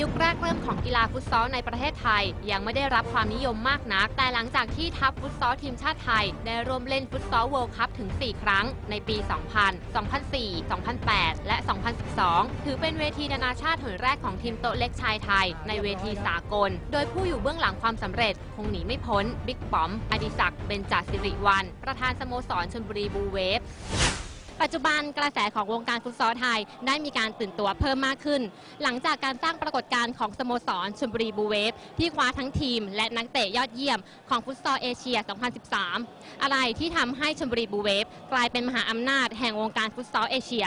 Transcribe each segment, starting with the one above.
ยุคแรกเริ่มของกีฬาฟุตซอลในประเทศไทย ยังไม่ได้รับความนิยมมากนัก แต่หลังจากที่ทัพฟุตซอลทีมชาติไทย ได้ร่วมเล่นฟุตซอลเวิลด์คัพถึง 4 ครั้ง ในปี 2000 2004 2008 และ 2012 ถือเป็นเวทีนานาชาติหนแรกของทีมโตเล็กชายไทย ในเวทีสากล โดยผู้อยู่เบื้องหลังความสำเร็จ คงหนีไม่พ้นบิ๊กป๋อม อดิศักดิ์เบญจสิริวัลประธานสโมสรชลบุรีบูเวฟ ปัจจุบันกระแสของวงการฟุตซอลไทย ได้มีการตื่นตัวเพิ่มมากขึ้น หลังจากการสร้างปรากฏการณ์ของสโมสรชลบุรีบูเวฟที่คว้าทั้งทีม และนักเตะยอดเยี่ยมของฟุตซอลเอเชีย 2013 อะไรที่ทำให้ชลบุรีบูเวฟกลายเป็นมหาอำนาจแห่งวงการฟุตซอลเอเชีย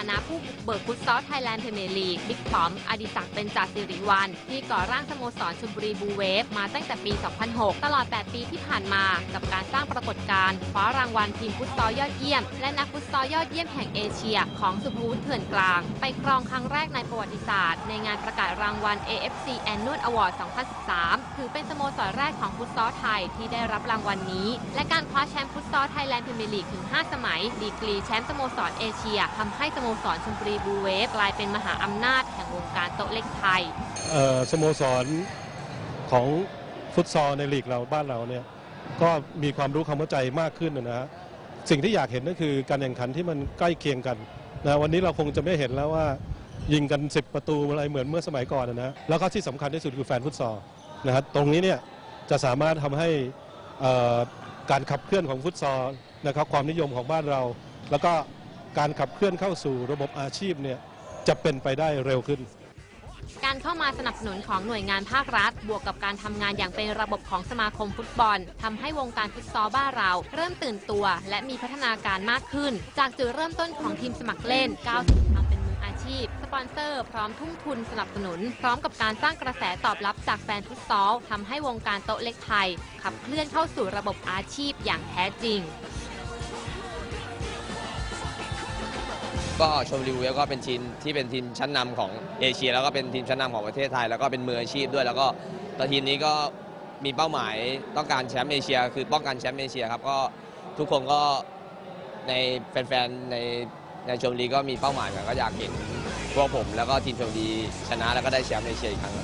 นฐานะผู้เบิกฟุตซอลไทยแลนด์พรีเมียร์ลีกบิ๊กปอม อดิศักดิ์เป็นจ่าสิริวัลที่ก่อร่างสโมสรชลบุรีบูเวฟ มาตั้งแต่ปี 2006 ตลอด 8 ปีที่ผ่านมา กับการสร้างปรากฏการณ์คว้ารางวัลทีมฟุตซอลยอดเยี่ยม และนักฟุตซอลยอดเยี่ยมแห่งเอเชีย ของสุภวุฒิเถื่อนกลาง ไปครองครั้งแรกในประวัติศาสตร์ ในงานประกาศรางวัล AFC Annual Award 2013 ถือเป็นสโมสรแรกของฟุตซอลไทยที่ได้รับรางวัลนี้ และการคว้าแชมป์ฟุตซอลไทยแลนด์พรีเมียร์ลีกถึง 5 สมัย ดีกรีแชมป์สโมสรเอเชียทำให้สโมสรชลบุรีบูเวฟกลายเป็นมหาอำนาจแห่งวงการโต๊ะเล็กไทยสโมสรของฟุตซอลในลีกเราบ้านเราเนี่ยก็มีความรู้ความเข้าใจมากขึ้นนะฮะสิ่งที่อยากเห็นก็คือการแข่งขันที่มันใกล้เคียงกันนะวันนี้เราคงจะไม่เห็นแล้วว่ายิงกัน 10 ประตูอะไรเหมือนเมื่อสมัยก่อนนะฮะแล้วก็ที่สำคัญที่สุดคือแฟนฟุตซอล นะฮะตรงนี้เนี่ยจะสามารถทำให้การขับเคลื่อนของฟุตซอลนะครับความนิยมของบ้านเรา แล้วก็การขับเคลื่อนเข้าสู่ระบบอาชีพเนี่ยจะเป็นไปได้เร็วขึ้น การเข้ามาสนับสนุนของหน่วยงานภาครัฐ บวกกับการทำงานอย่างเป็นระบบของสมาคมฟุตบอลทำให้วงการฟุตซอลบ้านเรา เริ่มตื่นตัว และมีพัฒนาการมากขึ้น จากจุดเริ่มต้นของทีมสมัครเล่นก้าวสู่ทำเป็น ชีพ สปอนเซอร์ พร้อมทุ่มทุนสนับสนุน พร้อมกับการสร้างกระแสตอบรับจากแฟนฟุตซอลทำให้วงการโต๊ะเล็กไทย ขับเคลื่อนเข้าสู่ระบบอาชีพอย่างแท้จริง ก็ชมรีวิวก็เป็นทีมที่เป็นทีมชั้นนำของเอเชีย แล้วก็เป็นทีมชั้นนำของประเทศไทย แล้วก็เป็นมืออาชีพด้วย แล้วก็ตัวทีมนี้ก็มีเป้าหมายต้องการแชมป์เอเชีย คือป้องกันแชมป์เอเชียครับก็ทุกคนก็ในแฟนๆในในชมรีก็มีเป้าหมายเหมือนก็อยากเห็น พวกผมแล้วก็ทีมชมดีชนะแล้วก็ได้แชมป์เอเชียอีกครั้ง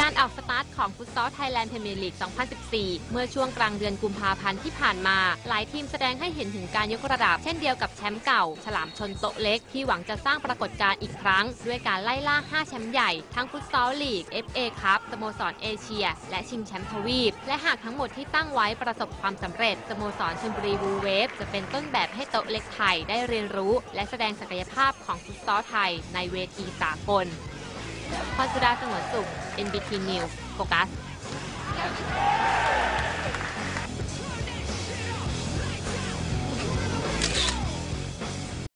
การออกสตาร์ทของฟุตซอลไทยแลนด์พรีเมียร์ลีก 2014 เมื่อช่วงกลางเดือนกุมภาพันธ์ที่ผ่านมา หลายทีมแสดงให้เห็นถึงการยกระดับ เช่นเดียวกับแชมป์เก่า ฉลามชนโตเล็ก ที่หวังจะสร้างปรากฏการณ์อีกครั้ง ด้วยการไล่ล่า 5 แชมป์ใหญ่ ทั้งฟุตซอลลีก FA คัพสโมสรเอเชีย และชิงแชมป์ทวีป และหากทั้งหมดที่ตั้งไว้ประสบความสำเร็จสโมสรชลบุรีบูเวฟจะเป็นต้นแบบให้โตเล็กไทยได้เรียนรู้ และแสดงศักยภาพของฟุตซอลไทยในเวทีสากล พัชดาสงวนสุข NBT News โฟกัส